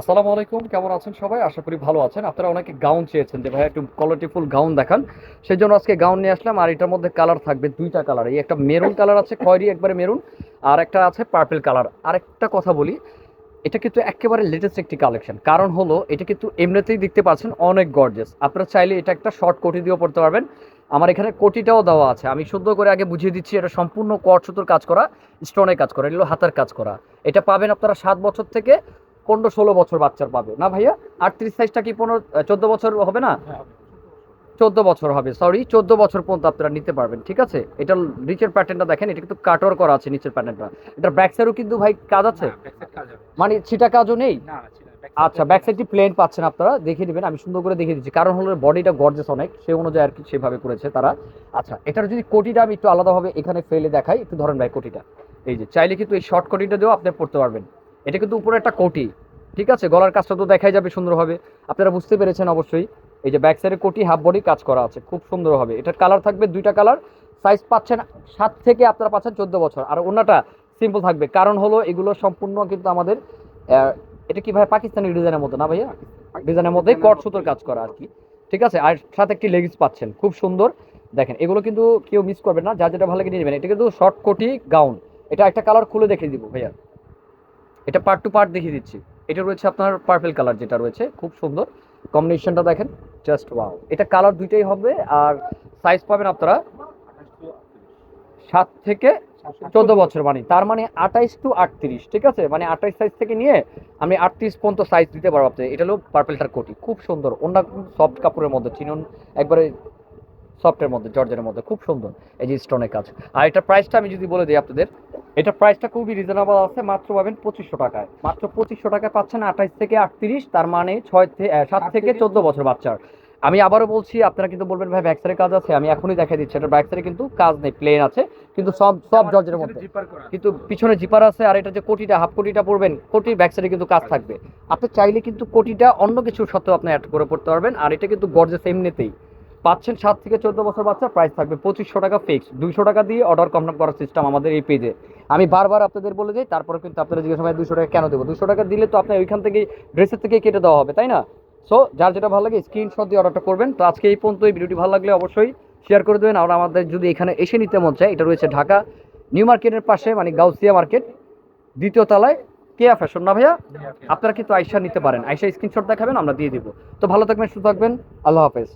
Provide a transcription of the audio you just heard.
আসসালামু আলাইকুম, কেমন আছেন সবাই? আশা করি ভালো আছেন। আপনারা অনেকে গাউন চেয়েছেন যে, ভাই, একটু কোয়ালিটিফুল গাউন দেখান। সেই জন্য আজকে গাউন নিয়ে আসলাম, আর এটার মধ্যে কালার থাকবে দুইটা কালার এই একটা মেরুন কালার আছে, খয়েরি একবারে মেরুন আর একটা আছে পার্পেল কালার আর একটা কথা বলি, এটা কিন্তু একেবারে লেটেস্ট একটি কালেকশন কারণ হলো, এটা কিন্তু এমনিতেই দেখতে পাচ্ছেন অনেক গর্জেস আপনারা চাইলে এটা একটা শর্ট কোটি দিয়েও পড়তে পারবেন। আমার এখানে কোটিটাও দেওয়া আছে। আমি শুদ্ধ করে আগে বুঝিয়ে দিচ্ছি, এটা সম্পূর্ণ কট সুতোর কাজ করা স্টোনের কাজ করা, এগুলো হাতার কাজ করা। এটা পাবেন আপনারা সাত বছর থেকে পনেরো ষোলো বছর বাচ্চার পাবে। না ভাইয়া? আটত্রিশ সাইজটা কি পনেরো চোদ্দ বছর হবে না? চোদ্দ বছর হবে সরি চোদ্দ বছর পর্যন্ত আপনারা নিতে পারবেন ঠিক আছে? এটা নিচের প্যাটার্নটা দেখেন এটা কিন্তু কাটর করা আছে নিচের প্যাটার্নটা এটা ব্যাক সাইডও কিন্তু ভাই কাজ আছে? মানে ছিটা কাজও নেই? আচ্ছা ব্যাক সাইডটি প্লেন পাচ্ছেন আপনারা দেখে নেবেন আমি সুন্দর করে দেখে দিচ্ছি। কারণ হলো বডিটা গর্জেস অনেক সেই অনুযায়ী আর কি সেভাবে করেছে তারা। আচ্ছা এটার যদি কোটিটা আমি একটু আলাদাভাবে এখানে ফেলে দেখাই একটু ধরেন ভাই কোটিটা। এই যে চাইলে কিন্তু এই শর্ট কোটিটা দিয়েও আপনি পড়তে পারবেন। এটা কিন্তু উপরে একটা কোটি ঠিক আছে? গলার কাজটা তো দেখাই যাবে সুন্দরভাবে। আপনারা বুঝতে পেরেছেন অবশ্যই। এই যে ব্যাক সাইডে কোটি হাফ বডি কাজ করা আছে খুব সুন্দর হবে এটার কালার থাকবে দুইটা কালার সাইজ পাচ্ছেন সাত থেকে আপনারা পাচ্ছেন চোদ্দ বছর। আর অন্যটা সিম্পল থাকবে। কারণ হলো এগুলো সম্পূর্ণ কিন্তু আমাদের এটা কি ভাই পাকিস্তানি ডিজাইনের মতো না ভাইয়া? ডিজাইনের মধ্যে কট সুতোর কাজ করা আর কি। ঠিক আছে? আর সাথে একটি লেগিংস পাচ্ছেন খুব সুন্দর। দেখেন এগুলো কিন্তু কেউ মিস করবেন না। যা যেটা ভালো লাগে নিয়ে নেবেন। এটা কিন্তু শর্ট কোটি গাউন এটা একটা কালার খুলে দেখে দিব ভাইয়া। এটা পার্ট টু পার্ট দেখিয়ে দিচ্ছি। এটা রয়েছে আপনার পার্পেল কালার যেটা রয়েছে, খুব সুন্দর। কম্বিনেশনটা দেখেন জাস্ট ওয়াও এটা কালার দুইটাই হবে, আর সাইজ পাবেন আপনারা সাত থেকে চোদ্দ বছর মানে তার মানে আঠাইশ টু আটত্রিশ, ঠিক আছে? মানে আঠাইশ সাইজ থেকে নিয়ে আমি আটত্রিশ পর্যন্ত সাইজ দিতে পারব আপনাদের। এটা হলো পার্পেলটার কোটি, খুব সুন্দর। অন্য সফট কাপড়ের মধ্যে, চিনুন, একবারে সফটের মধ্যে, জর্জের মধ্যে, খুব সুন্দর। এই যে স্টোনের কাজ। আর এটা প্রাইসটা আমি যদি বলে দিই আপনাদের এটা প্রাইসটা খুবই রিজনেবল আছে মাত্র পাবেন পঁচিশশো টাকায়। মাত্র পঁচিশশো টাকায় পাচ্ছেন আঠাইশ থেকে আটত্রিশ তার মানে ছয় থেকে সাত থেকে চোদ্দ বছর বাচ্চার। আমি আবারও বলছি আপনারা কিন্তু বলবেন ভাই ব্যাকসারের কাজ আছে? আমি এখনই দেখাই দিচ্ছি এটা ব্যাকসারে কিন্তু কাজ নেই প্লেন আছে। কিন্তু সব সব জর্জের মধ্যে। কিন্তু পিছনে জিপার আছে আর এটা যে কোটিটা হাফ কোটিটা পড়বেন কোটির ব্যাক সাইডে কিন্তু কাজ থাকবে। আপনি চাইলে কিন্তু কোটিটা অন্য কিছু সত্ত্বেও আপনি অ্যাড করে পড়তে পারবেন আর এটা কিন্তু গর্জেস এমনিতেই। পাচ্ছেন সাত থেকে চোদ্দ বছর বাচ্চা প্রাইস থাকবে পঁচিশশো টাকা ফিক্স দুইশো টাকা দিয়ে অর্ডার কনফার্ম করার সিস্টেম আমাদের এই পেজে আমি বারবার আপনাদের বলে যাই তারপরে কিন্তু আপনারা জিজ্ঞাসা হয় দুশো টাকা কেন দেবো? দুশো টাকা দিলে তো আপনার ওইখান থেকেই ড্রেসের থেকে কেটে দেওয়া হবে, তাই না? সো যার যেটা ভালো লাগে স্ক্রিনশট দিয়ে অর্ডারটা করবেন। তো আজকে এই পর্যন্ত এই ভিডিওটি ভালো লাগলে অবশ্যই শেয়ার করে দেবেন। আর আমাদের যদি এখানে এসে নিতে মন চায়, এটা রয়েছে ঢাকা নিউ মার্কেটের পাশে মানে গাউসিয়া মার্কেট দ্বিতীয় তলায় কেয়া ফ্যাশন না ভাইয়া? আপনারা কিন্তু আইসা নিতে পারেন। আইসা স্ক্রিনশট দেখাবেন, আমরা দিয়ে দিব। তো ভালো থাকবেন, সুস্থ থাকবেন। আল্লাহ হাফেজ।